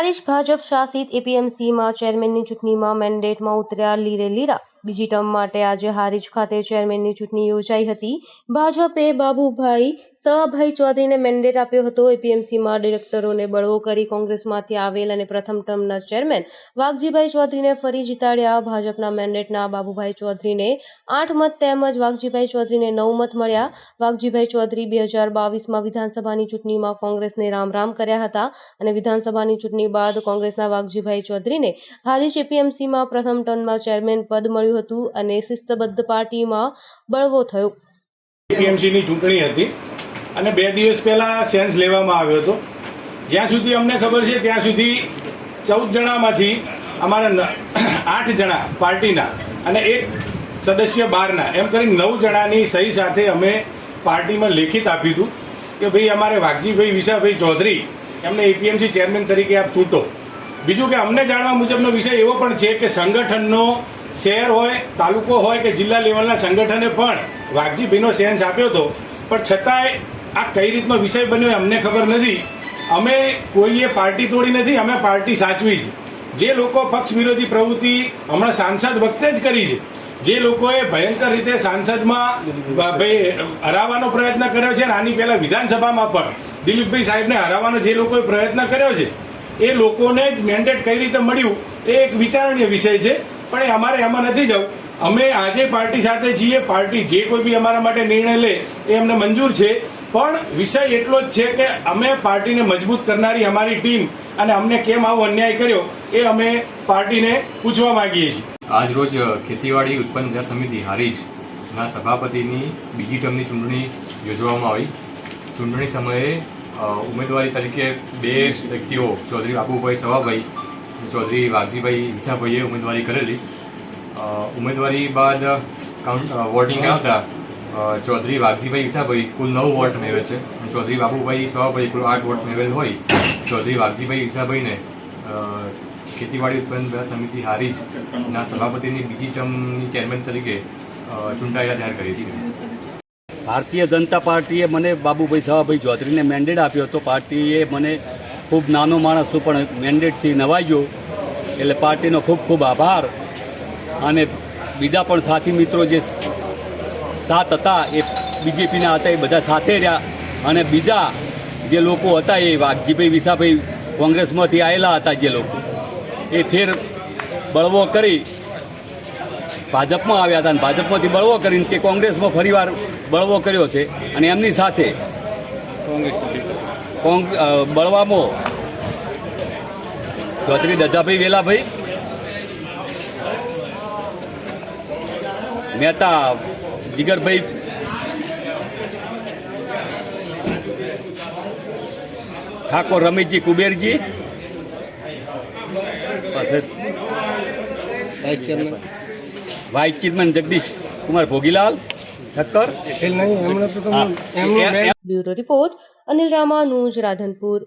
હારીજ ભાજપ શાસિત એપીએમસીમાં ચેરમેનની ચૂંટણીમાં મેન્ડેટમાં ઉતર્યા લીરે લીરા. બીજી ટર્મ માટે આજે હારીજ ખાતે ચેરમેનની ચૂંટણી યોજાઈ હતી. ભાજપે બાબુભાઈ સવાભાઈ ચૌધરીને મેન્ડેટ આપ્યો હતો. એપીએમસીમાં ડિરેક્ટરોને બળવો કરી કોંગ્રેસમાંથી આવેલ અને પ્રથમ ટર્મના ચેરમેન વાઘજીભાઈ ચૌધરીને ફરી જીતાડ્યા. ભાજપના મેન્ડેટના બાબુભાઈ ચૌધરીને આઠ મત તેમજ વાઘજીભાઈ ચૌધરીને નવ મત મળ્યા. વાઘજીભાઈ ચૌધરી બે હજાર બાવીસમાં વિધાનસભાની ચૂંટણીમાં કોંગ્રેસને રામ રામ કર્યા હતા અને વિધાનસભાની ચૂંટણી બાદ કોંગ્રેસના વાઘજીભાઈ ચૌધરીને હારીજ એપીએમસીમાં પ્રથમ ટર્મમાં ચેરમેન પદ મળ્યું હતું અને શિસ્તબદ્ધ પાર્ટીમાં બળવો થયો. એપીએમસીની ચૂંટણી હતી અને બે દિવસ પહેલા સેન્સ લેવામાં આવ્યો હતો. જ્યાં સુધી અમને ખબર છે ત્યાં સુધી ચૌદ જણામાંથી અમારા આઠ જણા પાર્ટીના અને એક સદસ્ય બહારના, એમ કરી નવ જણાની સહી સાથે અમે પાર્ટીમાં લેખિત આપ્યું હતું કે ભાઈ અમારે વાઘજીભાઈ વિશાભાઈ ચૌધરી એમને એપીએમસી ચેરમેન તરીકે આપ ચૂંટો. બીજું કે અમને જાણવા મુજબનો વિષય એવો પણ છે કે સંગઠનનો શહેર હોય, તાલુકો હોય કે જિલ્લા લેવલના સંગઠને પણ વાઘજીભાઈનો સેન્સ આપ્યો હતો. પણ છતાંય આ કઈ રીતનો વિષય બન્યો અમને ખબર નથી. અમે કોઈએ પાર્ટી તોડી નથી, અમે પાર્ટી સાચવી છે. જે લોકો પક્ષ વિરોધી પ્રવૃત્તિ હમણાં સાંસદ વખતે જ કરી છે. જે લોકોએ ભયંકર રીતે સાંસદમાં ભાઈ હરાવવાનો પ્રયત્ન કર્યો છે અને આની પહેલા વિધાનસભામાં પણ દિલીપભાઈ સાહેબને હરાવવાનો જે લોકોએ પ્રયત્ન કર્યો છે, એ લોકોને જ મેન્ડેટ કઈ રીતે મળ્યું, એ એક વિચારણીય વિષય છે. પણ અમારે એમાં નથી જવું. અમે આજે પાર્ટી સાથે છીએ, પાર્ટી જે કોઈ બી અમારા માટે નિર્ણય લે એ અમને મંજૂર છે. પણ વિષય એટલો જ છે કે અમે પાર્ટીને મજબૂત કરનારી અમારી ટીમ અને અમને કેમ આવો અન્યાય કર્યો એ અમે પાર્ટીને પૂછવા માંગીએ છીએ. આજ રોજ ખેતીવાડી ઉત્પન્ન બજાર સમિતિ હારીજના સભાપતિની બીજી ટર્મની ચૂંટણી યોજવામાં આવી. ચૂંટણી સમયે ઉમેદવારી તરીકે બે વ્યક્તિઓ, ચૌધરી બાબુભાઈ સવાભાઈ ચૌધરી વાઘજીભાઈ ઈસાભાઈએ ઉમેદવારી કરેલી. ઉમેદવારી બાદ કાઉન્ટ વોટિંગ આવતા ચૌધરી વાઘજીભાઈ ઈસાભાઈ કુલ નવ વોટ મેળવે છે. ચૌધરી બાબુભાઈ સવાભાઈ કુલ આઠ વોટ મેળવેલ હોય. ચૌધરી વાઘજીભાઈ ઈસાભાઈને ખેતીવાડી ઉત્પન્ન સમિતિ સમિતિ હારીજના સભાપતિની બીજી ટર્મની ચેરમેન તરીકે ચૂંટાયેલા જાહેર કરી છે. ભારતીય જનતા પાર્ટીએ મને બાબુભાઈ સવાભાઈ ચૌધરીને મેન્ડેટ આપ્યો હતો. પાર્ટીએ મને ખૂબ નાનો માણસ પણ મેન્ડેટથી નવાજ્યો એટલે પાર્ટીનો ખૂબ ખૂબ આભાર. અને બીજા પણ સાથી મિત્રો જે સાત હતા, એ બીજેપીના હતા, એ બધા સાથે રહ્યા. અને બીજા જે લોકો હતા, એ વાઘજીભાઈ વિસાભાઈ કોંગ્રેસમાંથી આવેલા હતા જે લોકો, એ ફેર બળવો કરી ભાજપમાં આવ્યા હતા. અને ભાજપમાંથી બળવો કરીને તે કોંગ્રેસમાં ફરીવાર બળવો કર્યો છે. અને એમની સાથે કોંગ- બળવામાં. Chaudhary Dajabhai Velabhai. Mehta Jigarbhai. Thakor Rameshji Kuberji. Vice chairman Jagdish Kumar Bhogilal. Thakkar. Bureau report Anil Ramanuj Radhanpur.